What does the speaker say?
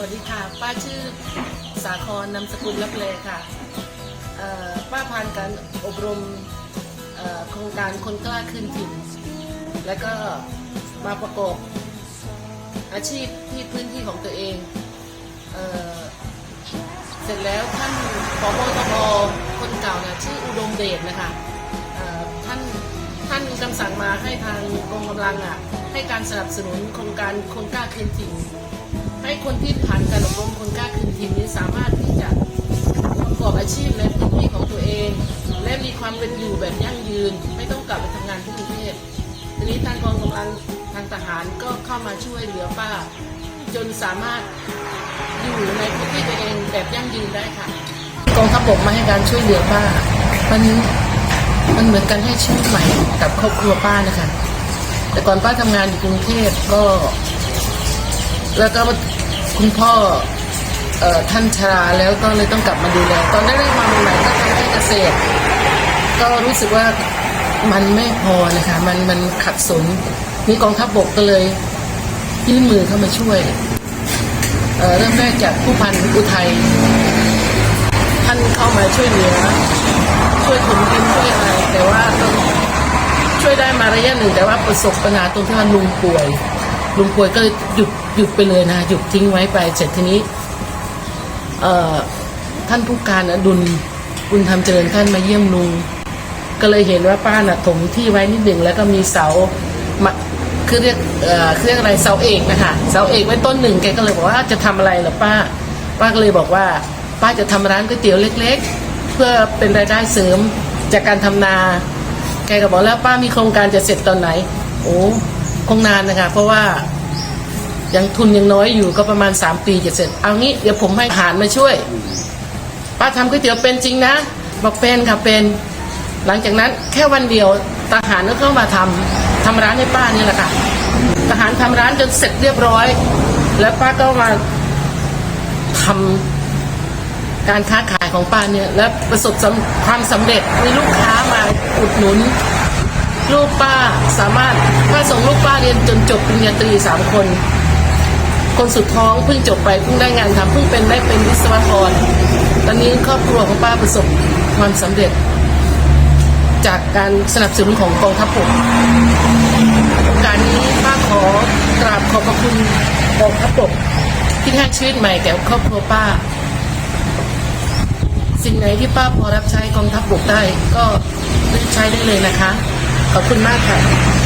สวัสดีค่ะ ป้าชื่อสาครนามสกุลลับเลค่ะป้าผ่านการอบรมโครงการคนกล้าขึ้นถิ่นแล้วก็มาประกอบอาชีพที่พื้นที่ของตัวเองเออเสร็จแล้วท่านผบตบคนเก่านะชื่ออุดมเดชนะคะท่านท่านมีคำสั่งมาให้ทางกองกำลังอะให้การสนับสนุนโครงการคนกล้าคืนถิ่น ให้คนที่ผ่านการอบรมคนกล้าคืนถิ่นนี้สามารถที่จะประกอบอาชีพในพื้นที่ของตัวเอง และมีความเป็นอยู่แบบยั่งยืน ไม่ต้องกลับไปทำงานที่กรุงเทพทีนี้ทางกองกำลังทางทหารก็เข้ามาช่วยเหลือป้า จนสามารถอยู่ในพื้นที่ตัวเองแบบยั่งยืนได้ค่ะกองทัพบกมาให้การช่วยเหลือป้ามันมันเหมือนกันให้ชีวิตใหม่กับครอบครัวป้านะคะแต่ก่อนป้าทำงานอยู่กรุงเทพก็ แล้วก็คุณพ่อเอ่อท่านชราแล้วก็เลยต้องกลับมาดูแลตอนแรกๆมาใหม่ๆก็ทำแค่เกษตร ก็รู้สึกว่ามันไม่พอนะคะมันมันขัดสนนี่กองทัพบกก็เลยยื่นมือเข้ามาช่วยเออเริ่มแรกจากผู้พันอุทัยท่านเข้ามาช่วยเหลือช่วยขนดินช่วยอะไรแต่ว่าช่วยได้มาระยะหนึ่งแต่ว่าประสบปัญหาตรงที่ว่าลุงป่วย ลุงป่วยก็หยุดหยุดไปเลยนะหยุดทิ้งไว้ไปเสร็จทีนี้ เอ่อท่านผู้การอดุลบุญธรรมเจริญท่านมาเยี่ยมลุงก็เลยเห็นว่าป้าน่ะถมที่ไว้นิดหนึ่งแล้วก็มีเสาคือเรียกเอ่อคือเรียกอะไรเสาเอกนะคะเสาเอกไว้ต้นหนึ่งแกก็เลยบอกว่าจะทำอะไรเหรอป้า ป้าก็เลยบอกว่า ป้าจะทำร้านก๋วยเตี๋ยวเล็ก ๆ เพื่อเป็นรายได้เสริมจากการทำนา แกก็บอกแล้วป้ามีโครงการจะเสร็จตอนไหน โอ้ คงนานนะคะ เพราะว่ายังทุนยังน้อยอยู่ก็ประมาณ3ปีจะเสร็จ เอางี้เดี๋ยวผมให้ทหารมาช่วยป้าทำก๋วยเตี๋ยวเป็นจริงนะ บอกเป็นค่ะเป็น หลังจากนั้นแค่วันเดียวทหารก็เข้ามาทำทำร้านให้ป้านี่แหละค่ะทหารทำร้านจนเสร็จเรียบร้อย แล้วป้าก็มาทำการค้าขายของป้าเนี่ย และประสบความสำเร็จมีลูกค้ามาอุดหนุน ลูกป้าสามารถป้าส่งลูกป้าเรียนจนจบปริญญาตรีสามคน คนสุดท้องเพิ่งจบไปเพิ่งได้งานทำเพิ่งเป็นได้เป็นวิศวกร ตอนนี้ครอบครัวของป้าประสบความสำเร็จ จากการสนับสนุนของกองทัพบกการนี้ป้าขอกราบขอบพระคุณกองทัพบกที่ให้ชีวิตใหม่แก่ครอบครัวป้า สิ่งไหนที่ป้าพอรับใช้กองทัพบกได้ก็เลือกใช้ได้เลยนะคะ ขอบคุณมากค่ะ